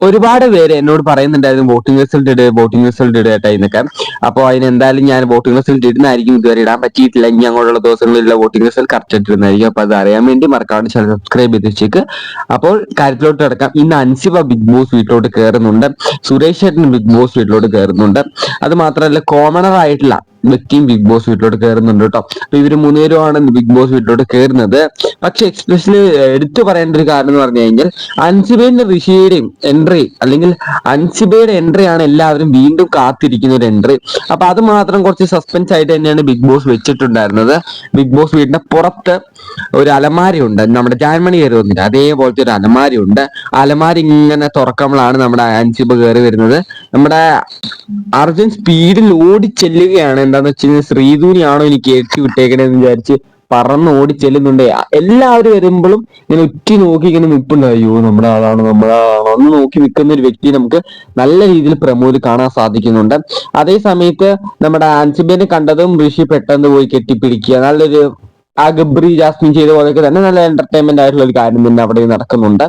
ഒരുപാട് പേര് എന്നോട് പറയുന്നുണ്ടായിരുന്നു വോട്ടിംഗ് റിസൾട്ട് ഇട് വോട്ടിംഗ് റിസൾട്ട് ഇട് കേട്ടോ എന്നൊക്കെ. അപ്പോൾ അതിന് എന്തായാലും ഞാൻ വോട്ടിംഗ് റിസൾട്ട് ഇടുന്നതായിരിക്കും. ഇതുവരെ ഇടാൻ പറ്റിയിട്ടില്ല. ഇനി അങ്ങോട്ടുള്ള ദിവസങ്ങളിലുള്ള വോട്ടിംഗ് റിസൾട്ട് കറക്റ്റ് ഇട്ടിരുന്നായിരിക്കും അപ്പൊ അപ്പോൾ അത് അറിയാൻ വേണ്ടി മറക്കാണ്ട് ചാനൽ സബ്സ്ക്രൈബ് ചെയ്ത് വെച്ചേക്ക്. അപ്പോൾ കാര്യത്തിലോട്ട് കിടക്കാം. ഇന്ന് അൻസിബ ബിഗ് ബോസ് വീട്ടിലോട്ട് കയറുന്നുണ്ട് സുരേഷ് ചേട്ടൻ ബിഗ് ബോസ് വീട്ടിലോട്ട് കയറുന്നുണ്ട് അത് മാത്രമല്ല കോമണർ ആയിട്ടുള്ള വ്യക്തിയും ബിഗ് ബോസ് വീട്ടിലോട്ട് കയറുന്നുണ്ട് കേട്ടോ. അപ്പൊ ഇവർ മൂന്നുപേരുമാണ് ബിഗ് ബോസ് വീട്ടിലോട്ട് കയറുന്നത് പക്ഷെ എക്സ്പെഷ്യലി എടുത്തു പറയേണ്ട ഒരു കാരണം എന്ന് പറഞ്ഞു കഴിഞ്ഞാൽ അൻസിബയുടെ ഋഷിയുടെയും എൻട്രി അല്ലെങ്കിൽ അൻസിബയുടെ എൻട്രി ആണ് എല്ലാവരും വീണ്ടും കാത്തിരിക്കുന്ന ഒരു എൻട്രി അപ്പൊ അത് മാത്രം കുറച്ച് സസ്പെൻസ് ആയിട്ട് തന്നെയാണ് ബിഗ് ബോസ് വെച്ചിട്ടുണ്ടായിരുന്നത്. ബിഗ് ബോസ് വീടിന്റെ പുറത്ത് ഒരു അലമാരി ഉണ്ട് നമ്മുടെ ജാൻമണി കയറി വന്നില്ല അതേപോലത്തെ ഒരു അലമാരി ഉണ്ട് അലമാരി ഇങ്ങനെ തുറക്കുമ്പോഴാണ് നമ്മുടെ അൻസിബ കയറി വരുന്നത്. നമ്മുടെ അർജുൻ സ്പീഡിൽ ഓടി ചെല്ലുകയാണ് എന്താന്ന് വെച്ച് കഴിഞ്ഞാൽ ശ്രീധൂനിയാണോ എനിക്ക് കയറ്റി വിട്ടേക്കണെന്ന് വിചാരിച്ച് പറന്ന് ഓടി ചെല്ലുന്നുണ്ട്. എല്ലാവരും വരുമ്പോഴും ഇങ്ങനെ ഉറ്റി നോക്കി ഇങ്ങനെ നിൽപ്പുണ്ട് അയ്യോ നമ്മുടെ ആളാണ് നമ്മുടെ ആളാണ്. ഒന്ന് നോക്കി നിൽക്കുന്ന ഒരു വ്യക്തി നമുക്ക് നല്ല രീതിയിൽ പ്രമോദ് കാണാൻ സാധിക്കുന്നുണ്ട്. അതേ സമയത്ത് നമ്മുടെ ആൻസിബിനെ കണ്ടതും ഋഷി പെട്ടെന്ന് പോയി കെട്ടിപ്പിടിക്കുക. നല്ലൊരു ആ ഗബ്രി ജാസ്മിൻ ചെയ്ത പോലെയൊക്കെ തന്നെ നല്ല എന്റർടൈൻമെന്റ് ആയിട്ടുള്ള ഒരു കാര്യം തന്നെ അവിടെ നടക്കുന്നുണ്ട്.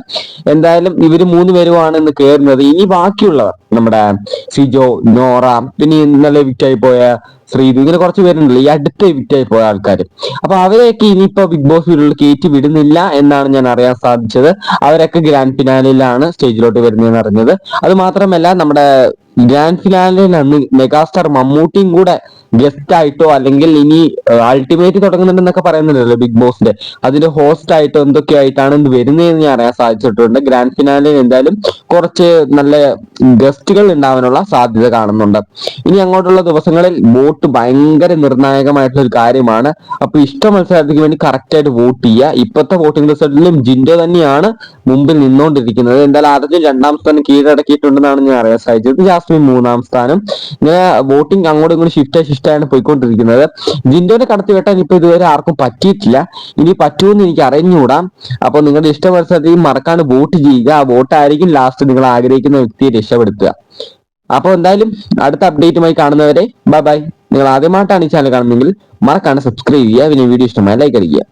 എന്തായാലും ഇവർ മൂന്ന് പേരുമാണ് ഇന്ന് കയറുന്നത് ഇനി ബാക്കിയുള്ളവർ നമ്മുടെ സിജോ നോറ പിന്നെ ഇന്നലെ വിറ്റായി പോയ ശ്രീതു ഇങ്ങനെ കുറച്ച് പേരുണ്ടല്ലോ ഈ അടുത്ത് വിറ്റായി പോയ ആൾക്കാർ അപ്പൊ അവരെയൊക്കെ ഇനിയിപ്പോ ബിഗ് ബോസ് വീട്ടിൽ കയറ്റി വിടുന്നില്ല എന്നാണ് ഞാൻ അറിയാൻ സാധിച്ചത്. അവരൊക്കെ ഗ്രാൻഡ് ഫിനാലിലാണ് സ്റ്റേജിലോട്ട് വരുന്നതെന്ന് അറിഞ്ഞത്. അത് മാത്രമല്ല നമ്മുടെ ഗ്രാൻഡ് ഫിനാലിൽ അന്ന് മെഗാസ്റ്റാർ മമ്മൂട്ടിയും കൂടെ ഗസ്റ്റ് ആയിട്ടോ അല്ലെങ്കിൽ ഇനി അൾട്ടിമേറ്റ് തുടങ്ങുന്നുണ്ടെന്നൊക്കെ പറയുന്നുണ്ടല്ലോ ബിഗ് ബോസിന്റെ അതിന്റെ ഹോസ്റ്റ് ആയിട്ടോ എന്തൊക്കെ ആയിട്ടാണ് ഇന്ന് വരുന്നതെന്ന് ഞാൻ അറിയാൻ സാധിച്ചിട്ടുണ്ട്. ഗ്രാൻഡ് ഫിനാലിൽ എന്തായാലും കുറച്ച് നല്ല ഗസ്റ്റുകൾ ഉണ്ടാവാനുള്ള സാധ്യത കാണുന്നുണ്ട്. ഇനി അങ്ങോട്ടുള്ള ദിവസങ്ങളിൽ വോട്ട് ഭയങ്കര നിർണായകമായിട്ടുള്ള ഒരു കാര്യമാണ്. അപ്പൊ ഇഷ്ട മത്സരത്തിന് വേണ്ടി കറക്റ്റ് ആയിട്ട് വോട്ട് ചെയ്യുക. ഇപ്പോഴത്തെ വോട്ടിംഗ് റിസൾട്ടിലും ജിൻഡോ തന്നെയാണ് മുമ്പിൽ നിന്നുകൊണ്ടിരിക്കുന്നത് എന്തായാലും ആദ്യം രണ്ടാം സ്ഥാനം കീഴടക്കിയിട്ടുണ്ടെന്നാണ് ഞാൻ അറിയാൻ സാധിച്ചത്. ജാസ്മിൻ മൂന്നാം സ്ഥാനം. ഇങ്ങനെ വോട്ടിംഗ് അങ്ങോട്ടും ഇങ്ങോട്ടും ഷിഫ്റ്റ് ഷിഫ്റ്റാണ് പോയിക്കൊണ്ടിരിക്കുന്നത്. ജിൻഡോനെ കടത്തി വെട്ടാൻ ഇപ്പൊ ഇതുവരെ ആർക്കും പറ്റിയിട്ടില്ല. ഇനി പറ്റുമെന്ന് എനിക്ക് അറിഞ്ഞുകൂടാ. അപ്പൊ നിങ്ങളുടെ ഇഷ്ട മത്സരത്തിൽ മറക്കാണ്ട് വോട്ട് ചെയ്യുക. ആ വോട്ട് ആയിരിക്കും ലാസ്റ്റ് നിങ്ങൾ ആഗ്രഹിക്കുന്ന വ്യക്തിയെ രക്ഷപ്പെടുത്തുക. അപ്പോൾ എന്തായാലും അടുത്ത അപ്ഡേറ്റുമായി കാണുന്നവരെ ബൈ ബൈ നിങ്ങൾ ആദ്യമായിട്ടാണ് ഈ ചാനൽ കാണുന്നതെങ്കിൽ മറക്കാണ്ട് സബ്സ്ക്രൈബ് ചെയ്യുക. പിന്നെ വീഡിയോ ഇഷ്ടമായി ലൈക്ക് അടിക്കുക.